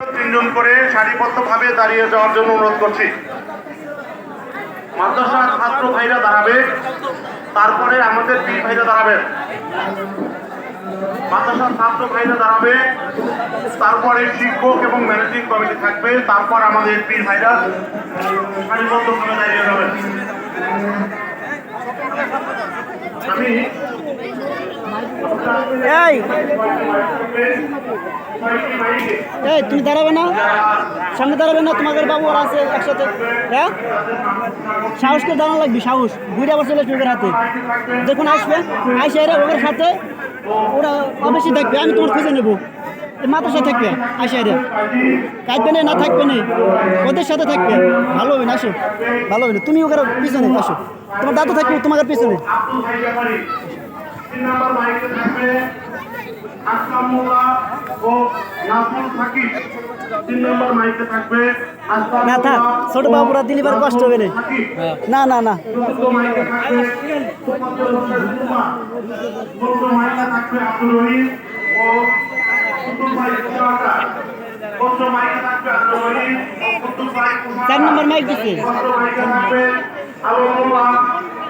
তিনজন করে সারিবদ্ধভাবে দাঁড়িয়ে যাওয়ার জন্য অনুরোধ করছি। মাদ্রাসার ছাত্র ভাইরা দাঁড়াবে, তারপরে আমাদের পীর ভাইরা দাঁড়াবে। মাদ্রাসার ছাত্র ভাইরা দাঁড়াবে, তারপরে শিক্ষক এবং ম্যানেজিং কমিটি থাকবে, তারপর আমাদের পীর ভাইরা সারিবদ্ধভাবে দাঁড়িয়ে যাবেন আমি এই। এই, তুমি দাঁড়াবে না? সামনে দাঁড়াবে না? তোমাদের বাবু ওরা আছে একসাথে। হ্যাঁ? সাহস করে দাঁড়ানো লাগবে, সাহস। ঘুরে আবার চলে আসবে হাতে। যখন আসবে, আইসে এরা ওদের সাথে, ওরা অবশ্যই দেখবে আমি তোমার খুঁজে নেব। এই মাদ্রাসা থাকবে, আইসে এরা। কাটবে না না থাকবে না, ওদের সাথে থাকবে। ভালো হবে না, আসো। ভালো হবে না। তুমি ওদের পিছনে, আসো। তোমার দাদু থাকবে তোমাদের পিছনে। তিন নম্বর মাইকে থাকবে আসলাম মোল্লা ও নাজমুল সাকিব তিন নম্বর মাইকে থাকবে না থাক ছোট বাবুরা কষ্ট হবে না না না। চার নম্বর মাইক দিচ্ছে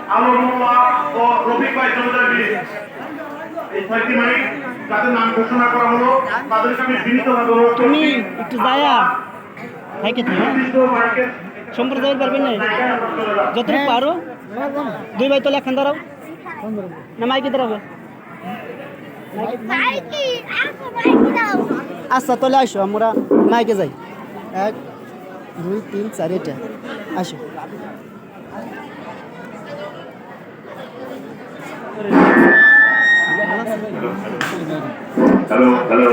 ষষ্ঠ মাইকে থাকবে আলমুল্লাহ আলমুল্লাহ ও রফিক ভাই চৌধুরী এই ছয়টি মাইক যাদের নাম ঘোষণা করা হলো তাদেরকে আমি বিনীতভাবে অনুরোধ তুমি একটু যায়া থাকে তুমি হ্যাঁ? নির্দিষ্ট মাইকের সম্পর্কে যাবে পারবেন না। যতটুকু পারো। দুই ভাই তো লেখান দাঁড়াও। না মাইকে দাঁড়াবে আচ্ছা তাহলে আসো আমরা মাইকে যাই। এক দুই তিন চার এটা। আসো। Halo, halo.